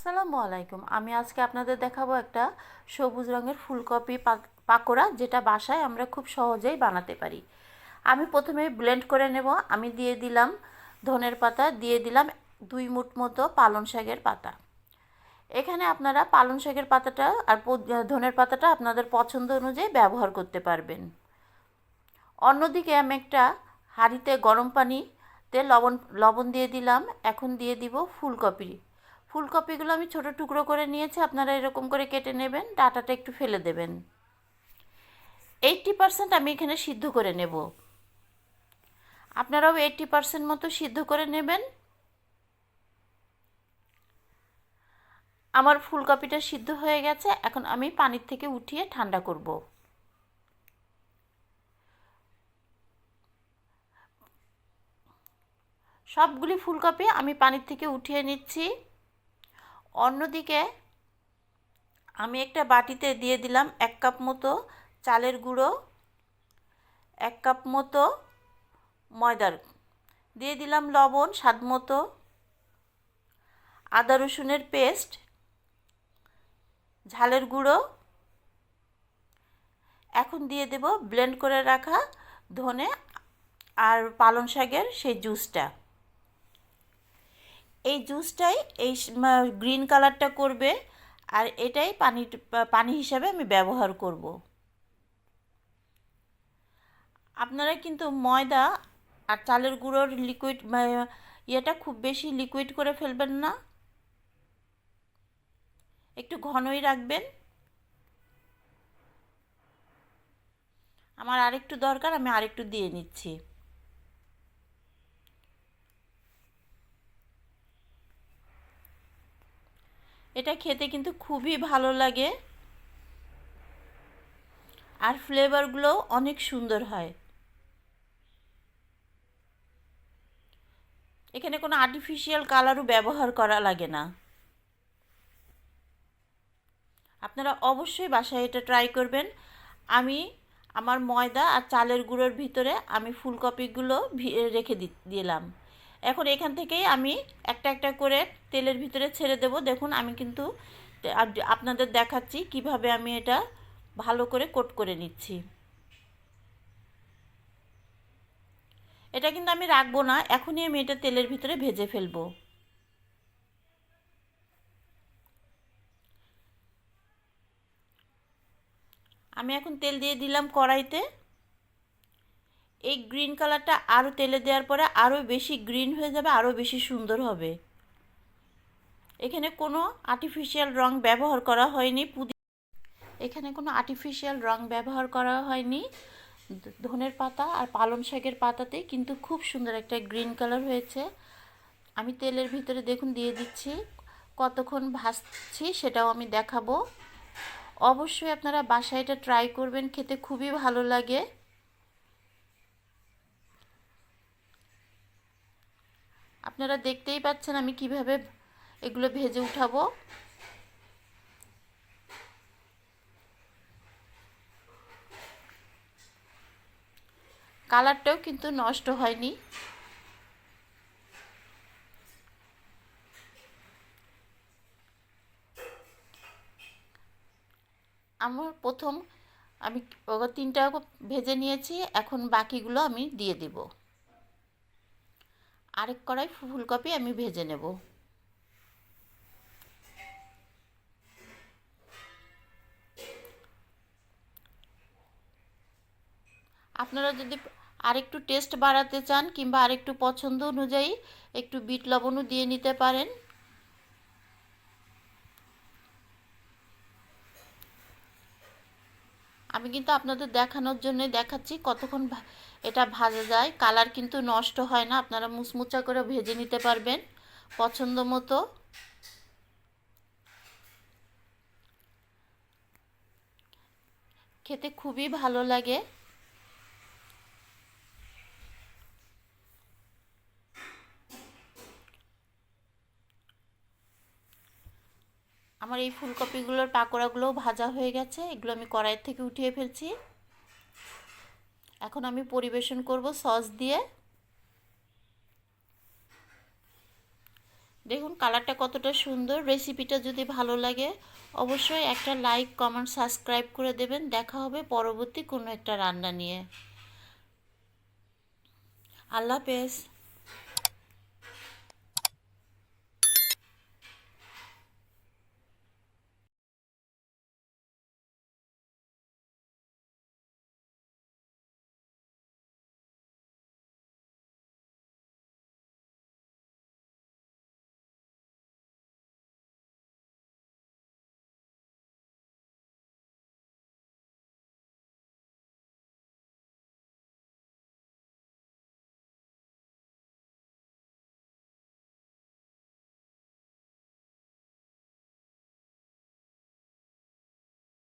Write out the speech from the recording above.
আসসালামু আলাইকুম। আমি আজকে আপনাদের দেখাবো একটা সবুজ রঙের ফুলকপি পাক- পাকোড়া যেটা বাসায় আমরা খুব সহজেই বানাতে পারি। আমি প্রথমে ব্লেন্ড করে নেব। আমি দিয়ে দিলাম ধনের পাতা, দিয়ে দিলাম দুই মুঠ মতো পালং শাকের পাতা। এখানে আপনারা পালং শাকের পাতাটা আর ধনের পাতাটা আপনাদের পছন্দ অনুযায়ী ব্যবহার করতে পারবেন। অন্যদিকে আমি একটা হাঁড়িতে গরম পানিতে লবণ লবণ দিয়ে দিলাম। এখন দিয়ে দিব ফুলকপি ফুলকপিগুলো আমি ছোট টুকরো করে নিয়েছি, আপনারা এরকম করে কেটে নেবেন, ডাটাটা একটু ফেলে দেবেন। এইটটি পারসেন্ট আমি এখানে সিদ্ধ করে নেব। আপনারাও এইটটি পারসেন্ট মতো সিদ্ধ করে নেবেন। আমার ফুলকপিটা সিদ্ধ হয়ে গেছে, এখন আমি পানির থেকে উঠিয়ে ঠান্ডা করব। সবগুলি ফুলকপি আমি পানির থেকে উঠিয়ে নিচ্ছি। অন্যদিকে আমি একটা বাটিতে দিয়ে দিলাম এক কাপ মতো চালের গুঁড়ো, এক কাপ মতো ময়দার, দিয়ে দিলাম লবণ স্বাদ মতো, আদা রসুনের পেস্ট, ঝালের গুঁড়ো। এখন দিয়ে দেব ব্লেন্ড করে রাখা ধনে আর পালং শাকের সেই জুসটা। এই জুসটাই, এই গ্রিন কালারটা করবে আর এটাই পানি পানি হিসাবে আমি ব্যবহার করব। আপনারা কিন্তু ময়দা আর চালের গুঁড়োর লিকুইড ইয়েটা খুব বেশি লিকুইড করে ফেলবেন না। একটু ঘনই রাখবেন। আমার আরেকটু দরকার, আমি আরেকটু দিয়ে নিচ্ছি। এটা খেতে কিন্তু খুবই ভালো লাগে। আর ফ্লেভারগুলোও অনেক সুন্দর হয়। এখানে কোনো আর্টিফিশিয়াল কালারও ব্যবহার করা লাগে না। আপনারা অবশ্যই বাসায় এটা ট্রাই করবেন। আমি আমার ময়দা আর চালের গুঁড়োর ভিতরে আমি ফুলকপিগুলো রেখে দিলাম। এখন এখান থেকেই আমি একটা একটা করে তেলের ভিতরে ছেড়ে দেব। দেখুন, আমি কিন্তু আপনাদের দেখাচ্ছি কীভাবে আমি এটা ভালো করে কোট করে নিচ্ছি। এটা কিন্তু আমি রাখব না, এখনই আমি এটা তেলের ভিতরে ভেজে ফেলব। আমি এখন তেল দিয়ে দিলাম কড়াইতে। এই গ্রিন কালারটা আরও তেলে দেওয়ার পরে আরও বেশি গ্রিন হয়ে যাবে আরও বেশি সুন্দর হবে। এখানে কোনো আর্টিফিশিয়াল রং ব্যবহার করা হয়নি, পুদি এখানে কোনো আর্টিফিশিয়াল রং ব্যবহার করা হয়নি। ধনের পাতা আর পালং শাকের পাতাতে কিন্তু খুব সুন্দর একটা গ্রিন কালার হয়েছে। আমি তেলের ভিতরে দেখুন দিয়ে দিচ্ছি, কতক্ষণ ভাজছি সেটাও আমি দেখাবো। অবশ্যই আপনারা বাসায় এটা ট্রাই করবেন, খেতে খুবই ভালো লাগে। আপনারা দেখতেই পাচ্ছেন আমি কীভাবে এগুলো ভেজে উঠাবো। কালারটাও কিন্তু নষ্ট হয়নি। আমার প্রথম আমি তিনটা ভেজে নিয়েছি, এখন বাকিগুলো আমি দিয়ে দেব। আরেক কড়াই ফুলকপি আমি ভেজে নেব। আপনারা যদি আরেকটু টেস্ট বাড়াতে চান কিংবা আরেকটু পছন্দ অনুযায়ী একটু বিট লবণও দিয়ে নিতে পারেন। আমি কিন্তু আপনাদের দেখানোর জন্য দেখাচ্ছি কতক্ষণ এটা ভাজা যায়। কালার কিন্তু নষ্ট হয় না, আপনারা মুচমুচা করে ভেজে নিতে পারবেন পছন্দ মতো। খেতে খুবই ভালো লাগে। আমার এই ফুলকপিগুলোর পাকোড়াগুলোও ভাজা হয়ে গেছে। এগুলো আমি কড়াইয়ের থেকে উঠিয়ে ফেলছি। এখন আমি পরিবেশন করব সস দিয়ে। দেখুন কালারটা কতটা সুন্দর। রেসিপিটা যদি ভালো লাগে, অবশ্যই একটা লাইক, কমেন্ট, সাবস্ক্রাইব করে দেবেন। দেখা হবে পরবর্তী কোনো একটা রান্না নিয়ে। আল্লাহ হাফেজ।